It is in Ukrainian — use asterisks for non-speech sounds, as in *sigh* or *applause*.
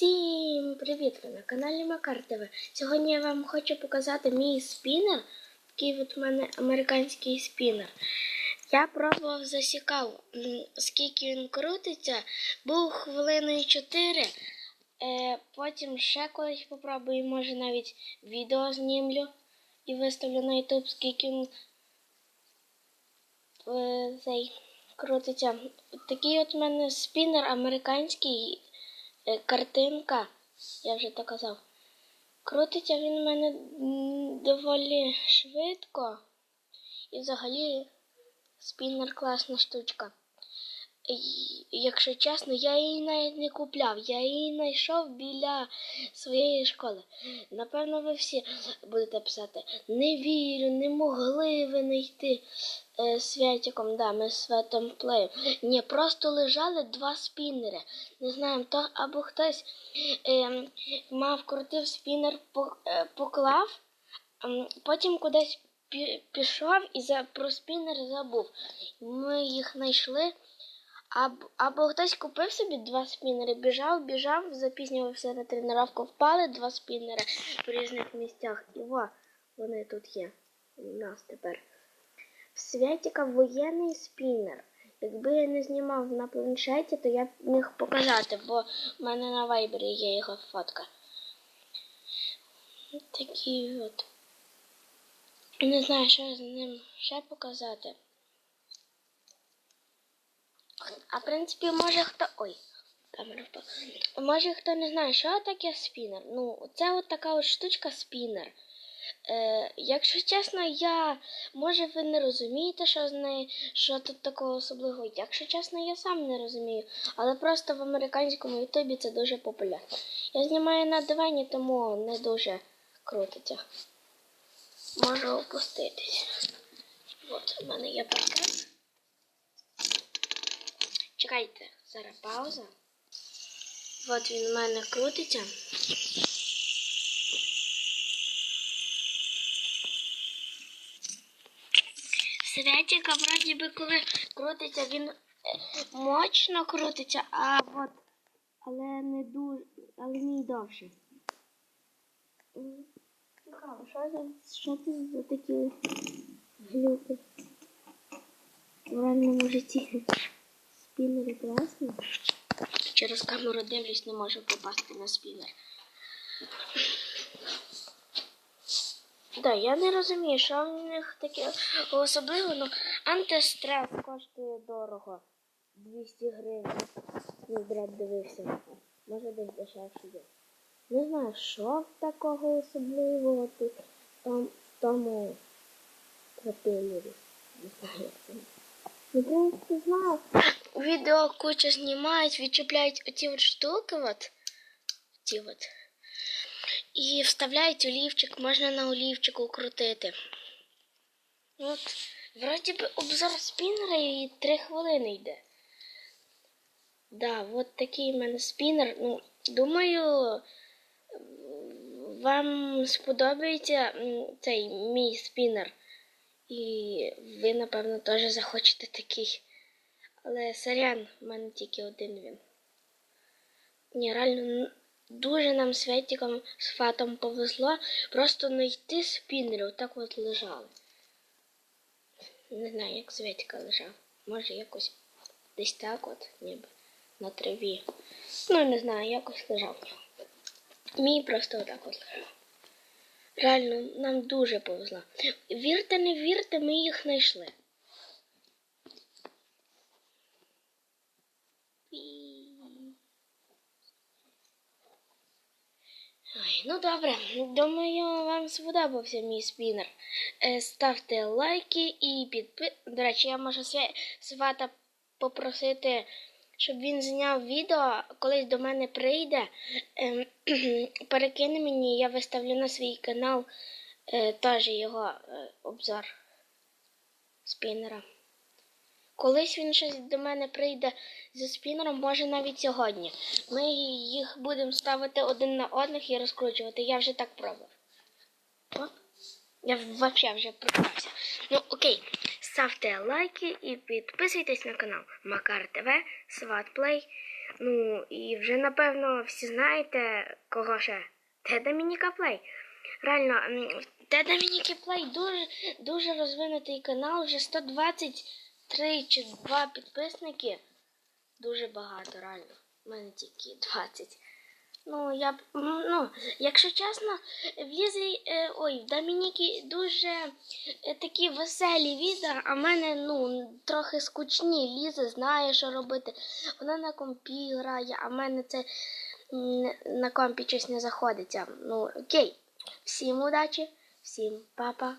Всім привіт! Ви на каналі Макар ТВ. Сьогодні я вам хочу показати мій спінер. Такий от у мене американський спінер. Я пробував засікав, скільки він крутиться. Був хвилиною 4. Е, потім ще колись попробую, може навіть відео знімлю і виставлю на YouTube, скільки він е, цей крутиться. Такий от у мене спінер американський. Е, картинка, я вже так казав. Крутиться він у мене доволі швидко. І взагалі спіннер класна штучка. Якщо чесно, я її навіть не купляв. Я її знайшов біля своєї школи. Напевно, ви всі будете писати. Не вірю, не могли ви знайти е, святиком, да, ми з плеєм. Ні, просто лежали два спіннери. Не знаю, то або хтось е, мав крутив спінер, е, поклав, ем, потім кудись пішов і за, про спінер забув. Ми їх знайшли. Або, хтось купив собі два спінери, біжав, біжав, запізнювався на тренування, впали два спінери в різних місцях. І во, вони тут є. У нас тепер. В Святіка воєнний спінер. Якби я не знімав на планшеті, то я б міг показати, бо в мене на вайбері є його фотка. Такий от. Не знаю, що з ним ще показати. А в принципі, може хто. Ой, камера впала. Може хто не знає, що таке спінер. Ну, це от така от штучка спінер. Е, якщо чесно, я. Може ви не розумієте, що з нею, що тут такого особливого. Якщо чесно, я сам не розумію. Але просто в американському ютубі це дуже популярно. Я знімаю на дивані, тому не дуже крутиться. Можу опуститись. От у мене є пакет. Чекайте, зараз пауза. От він у мене крутиться. Святіка, вроді би, коли крутиться, він е, мощно крутиться, а от, але не дуже, але не довше. Цікаво, що це, що це за такі глюки? В реальному житті спінери класні. Через камеру дивлюсь, не можу попасти на спінер. Да, я не розумію, що в них таке особливо, ну антистрес коштує дорого. 200 гривень. Мій брат дивився. Може десь дешевше є. Не знаю, що такого особливого тут там, тому пропелері. Не знаю. Ну, в принципі, знаю. Відео куча знімають, відчіпляють оці от штуки, от. Ці от. І вставляють олівчик, можна на олівчику крутити. От, вроді би обзор спінера і 3 хвилини йде. Да, от такий в мене спінер. Ну, думаю, вам сподобається цей мій спінер. І ви, напевно, теж захочете такий. Але сорян, в мене тільки один він. Ні, реально дуже нам з з фатом повезло просто знайти спінери, отак от лежали. Не знаю, як Светіка лежав. Може якось десь так от, ніби на траві. Ну, не знаю, якось лежав. Мій просто отак от лежав. Реально, нам дуже повезло. Вірте, не вірте, ми їх знайшли. Ой, ну добре, думаю, вам сподобався мій спінер. Е, Ставте лайки і підпи... До речі, я можу свата попросити, щоб він зняв відео, колись до мене прийде. Ем, *clears throat* перекине мені, я виставлю на свій канал е, теж його е, обзор спінера. Колись він щось до мене прийде зі спінером, може навіть сьогодні. Ми їх будемо ставити один на одних і розкручувати. Я вже так пробував. О, я взагалі вже прокрався. Ну окей, ставте лайки і підписуйтесь на канал Макар ТВ, Сват Плей. Ну, і вже, напевно, всі знаєте, кого ще. Те Домініка Плей. Реально, м, Те Домініки Плей дуже, дуже розвинутий канал, вже 123 чи 2 підписники. Дуже багато, реально. У мене тільки 20. Ну, я ну, якщо чесно, в Лізі, е, ой, в Домініки дуже е, такі веселі відео, а в мене, ну, трохи скучні. Ліза знає, що робити. Вона на компі грає, а в мене це на компі щось не заходиться. Ну, окей. Всім удачі, всім па-па.